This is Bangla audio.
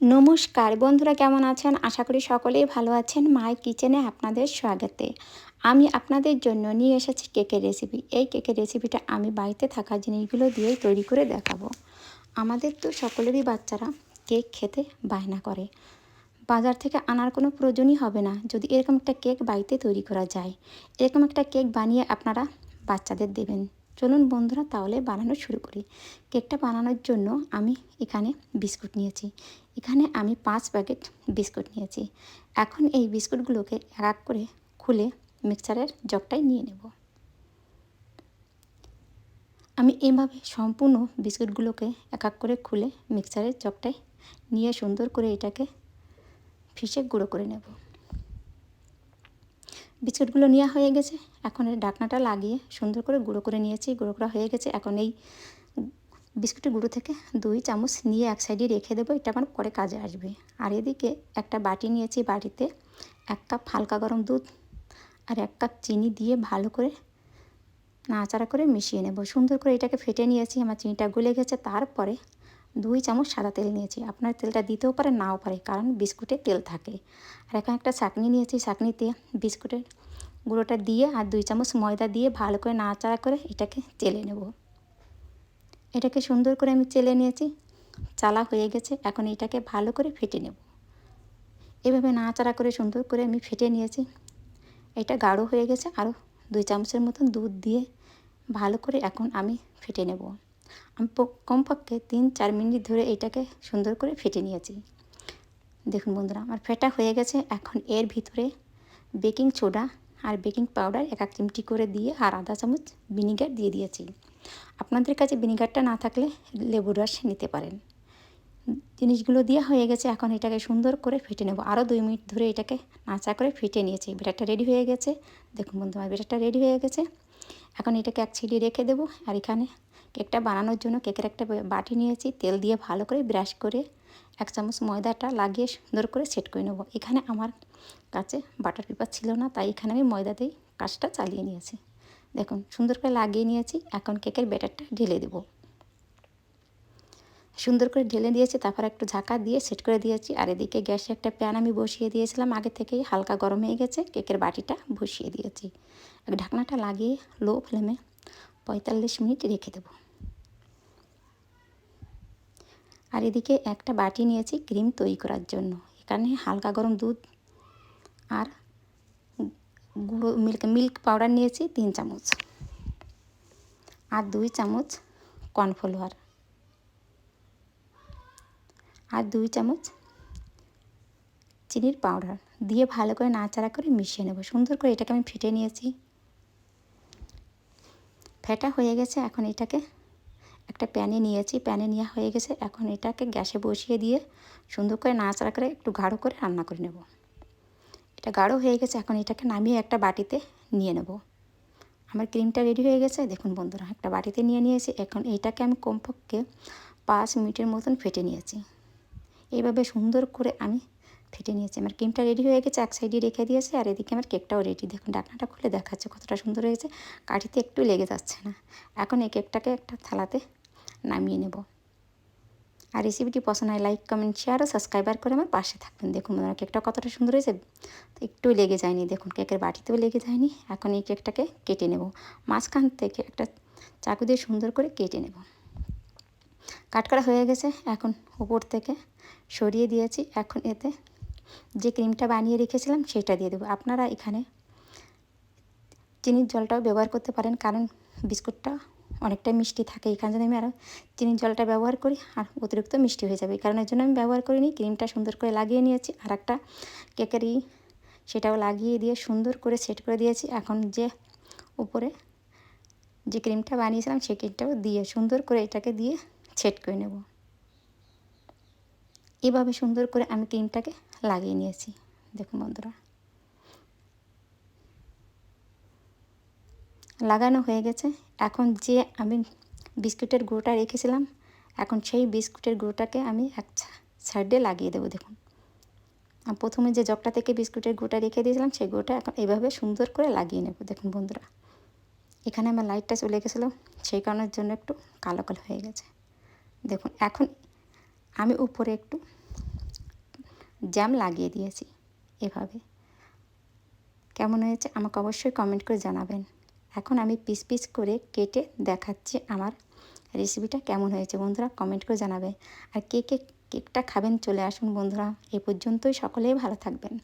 নমস্কার, বন্ধুরা কেমন আছেন? আশা করি সকলেই ভালো আছেন। মায়ের কিচেনে আপনাদের স্বাগতে। আমি আপনাদের জন্য নিয়ে এসেছি কেকের রেসিপি। এই কেকের রেসিপিটা আমি বাড়িতে থাকা জিনিসগুলো দিয়েই তৈরি করে দেখাবো। আমাদের তো সকলেরই বাচ্চারা কেক খেতে বায়না করে। বাজার থেকে আনার কোনো প্রয়োজনই হবে না। যদি এরকম একটা কেক বাড়িতে তৈরি করা যায়, এরকম একটা কেক বানিয়ে আপনারা বাচ্চাদের দেবেন। চলুন বন্ধুরা তাহলে বানানো শুরু করি। কেকটা বানানোর জন্য আমি এখানে বিস্কুট নিয়েছি। এখানে আমি পাঁচ প্যাকেট বিস্কুট নিয়েছি। এখন এই বিস্কুটগুলোকে এক করে খুলে মিক্সারের জগটায় নিয়ে নেব। আমি এভাবে সম্পূর্ণ বিস্কুটগুলোকে এক এক করে খুলে মিক্সারের জগটায় নিয়ে সুন্দর করে এটাকে ফিসে গুঁড়ো করে নেব। বিস্কুটগুলো নেওয়া হয়ে গেছে। এখন এর ঢাকনাটা লাগিয়ে সুন্দর করে গুঁড়ো করে নিয়েছি। গুঁড়ো করা হয়ে গেছে। এখন এই বিস্কুটের গুঁড়ো থেকে দুই চামচ নিয়ে এক সাইডে রেখে দেবো। এটা আমার পরে কাজে আসবে। আর এদিকে একটা বাটি নিয়েছি বাটিতে এক কাপ হালকা গরম দুধ আর এক কাপ চিনি দিয়ে ভালো করে নাড়াচাড়া করে মিশিয়ে নেব। সুন্দর করে এটাকে ফেটে নিয়েছি। আমার চিনিটা গলে গেছে। তারপরে দুই চামচ সাদা তেল নিয়েছি। আপনার তেলটা দিতেও পারে, নাও পারে, কারণ বিস্কুটে তেল থাকে। আর এখন একটা চাকনি নিয়েছি চাকনিতে বিস্কুটের গুঁড়োটা দিয়ে আর দুই চামচ ময়দা দিয়ে ভালো করে নাড়াচাড়া করে এটাকে চেলে নেব। এটাকে সুন্দর করে আমি চেলে নিয়েছি, চালা হয়ে গেছে, এখন এটাকে ভালো করে ফেটে নেব। এভাবে নাড়াচাড়া করে সুন্দর করে আমি ফেটে নিয়েছি। এটা গাঢ় হয়ে গেছে, আরও দুই চামচের মতন দুধ দিয়ে ভালো করে এখন আমি ফেটে নেব। আমি কমপক্ষে তিন, চার মিনিট ধরে এটাকে সুন্দর করে ফেটে নিয়েছি। দেখুন বন্ধুরা, আমার ফেটা হয়ে গেছে। এখন এর ভিতরে বেকিং সোডা আর বেকিং পাউডার এক এক চিমটি করে দিয়ে আর আধা চামচ ভিনিগার দিয়ে দিয়েছি। আপনাদের কাছে ভিনিগারটা না থাকলে লেবুর রস নিতে পারেন। জিনিসগুলো দেওয়া হয়ে গেছে, এখন এটাকে সুন্দর করে ফেটে নেব। আরও দুই মিনিট ধরে এটাকে নাচা করে ফেটে নিয়েছি। বেটারটা রেডি হয়ে গেছে। দেখুন বন্ধু আমার বেটারটা রেডি হয়ে গেছে। এখন এটাকে এক ছিলি রেখে দেবো। আর এখানে কেকটা বানানোর জন্য কেকের একটা বাটি নিয়েছি, তেল দিয়ে ভালো করে ব্রাশ করে এক চামচ ময়দাটা লাগিয়ে সুন্দর করে সেট করে নেব। এখানে আমার কাছে বাটার পেপার ছিল না, তাই এখানে আমি ময়দাতেই কাজটা চালিয়ে নিয়েছি। দেখুন, সুন্দর করে লাগিয়ে নিয়েছি, এখন কেকের ব্যাটারটা ঢেলে দেবো। সুন্দর করে ঢেলে দিয়েছি, তারপর একটু ঝাঁকা দিয়ে সেট করে দিয়েছি। আর এদিকে গ্যাসে একটা প্যান আমি বসিয়ে দিয়েছিলাম, আগে থেকেই হালকা গরম হয়ে গেছে, কেকের বাটিটা বসিয়ে দিয়েছি। ঢাকনাটা লাগিয়ে লো ফ্লেমে পঁয়তাল্লিশ মিনিট রেখে দেবো। আর এদিকে একটা বাটি নিয়েছি ক্রিম তৈরি করার জন্য। এখানে হালকা গরম দুধ আর গুঁড়ো, মিল্ক মিল্ক পাউডার নিয়েছি তিন চামচ আর দুই চামচ কর্নফ্লাওয়ার আর দুই চামচ চিনির পাউডার। দিয়ে ভালো করে নাড়াচাড়া করে মিশিয়ে নেব। সুন্দর করে এটাকে আমি ফেটে নিয়েছি। ফেটা হয়ে গেছে, এখন এটাকে একটা প্যানে নিয়েছি, প্যানে নেওয়া হয়ে গেছে। এখন এটাকে গ্যাসে বসিয়ে দিয়ে সুন্দর করে নাড়াচাড়া করে একটু গাঢ় করে রান্না করে নেব। এটা গাঢ় হয়ে গেছে, এখন এটাকে নামিয়ে একটা বাটিতে নিয়ে নেব। আমার ক্রিমটা রেডি হয়ে গেছে, দেখুন বন্ধুরা, একটা বাটিতে নিয়ে নিয়েছি। এখন এইটাকে আমি কমপক্ষে পাঁচ মিনিটের মতন ফেটে নিয়েছি। এইভাবে সুন্দর করে আমি ফেটে নিয়েছি। আমার ক্রিমটা রেডি হয়ে গেছে, এক সাইডে রেখে দিয়েছে, আর এদিকে আমার কেকটাও রেডি। দেখুন, ডাকনাটা খুলে দেখাচ্ছে কতটা সুন্দর হয়েছে। কাঠিতে একটু লেগে যাচ্ছে না। এখন এই কেকটাকে একটা থালাতে নামিয়ে নেব। আর রেসিপিটি পছন্দ হয় লাইক কমেন্ট শেয়ার ও সাবস্ক্রাইবার করে আমার পাশে থাকবেন। দেখুন আমার কেকটা কতটা সুন্দর হয়েছে। তো একটু লেগে যায়নি, দেখুন কেকের বাটিতেও লেগে যায়নি। এখন এই কেকটাকে কেটে নেব। মাঝখান থেকে একটা চাকু দিয়ে সুন্দর করে কেটে নেব। কাট করা হয়ে গেছে। এখন উপর থেকে সরিয়ে দিয়েছি। এখন এতে যে ক্রিমটা বানিয়ে রেখেছিলাম সেটা দিয়ে দেবো। আপনারা এখানে চিনির জলটাও ব্যবহার করতে পারেন, কারণ বিস্কুটটা অনেকটা মিষ্টি থাকে এখানে যদি আমি আরও চিনির জলটা ব্যবহার করি, আর অতিরিক্ত মিষ্টি হয়ে যাবে। এই কারণের জন্য আমি ব্যবহার করিনি। ক্রিমটা সুন্দর করে লাগিয়ে নিয়েছি। আর একটা কেকেরই সেটাও লাগিয়ে দিয়ে সুন্দর করে সেট করে দিয়েছি। এখন যে উপরে যে ক্রিমটা বানিয়েছিলাম সেই ক্রিমটাও দিয়ে সুন্দর করে এটাকে দিয়ে সেট করে নেব। এভাবে সুন্দর করে আমি ক্রিমটাকে লাগিয়ে নিয়েছি। দেখুন বন্ধুরা। লাগানো হয়ে গেছে। এখন যে আমি বিস্কুটের গুঁড়োটা রেখেছিলাম, এখন সেই বিস্কুটের গুঁড়োটাকে আমি এক সাইডে লাগিয়ে দেবো, দেখুন। প্রথমে যে জগটা থেকে বিস্কুটের গুঁড়োটা রেখে দিয়েছিলাম, সেই গুঁড়োটা এখন এইভাবে সুন্দর করে লাগিয়ে নেব, দেখুন বন্ধুরা। এখানে আমার লাইটটা চলে গেছিল, সেই কারণের জন্য একটু কালো কালো হয়ে গেছে। দেখুন, এখন আমি উপরে একটু জ্যাম লাগিয়ে দিয়েছি, এভাবে। কেমন হয়েছে আমাকে অবশ্যই কমেন্ট করে জানাবেন। এখন আমি পিস পিস করে কেটে দেখাচ্ছি আমার রেসিপিটা কেমন হয়েছে। বন্ধুরা কমেন্ট করে জানাবে। আর কে কে কেকটা খাবেন চলে আসুন বন্ধুরা। এ পর্যন্তই সকলেই ভালো থাকবেন।